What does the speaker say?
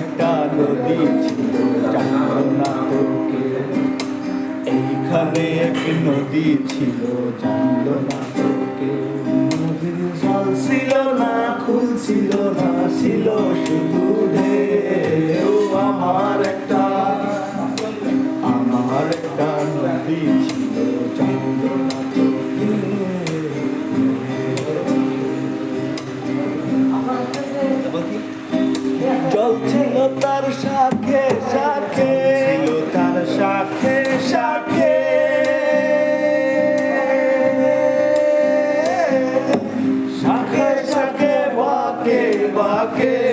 একটা নদী ছিল এইখানে এক নদী ছিল জানলো না তো কেউ নদীর জল ছিল না ফুল ছিল না ছিল শুধু ঢেউ। আমার একটা আমার একটা নদী ছিল জানলো না জল ছিল। তার সাথে সাথে ছিল তার সাথে সাথে। সাথে সাথে বাকে বাকে।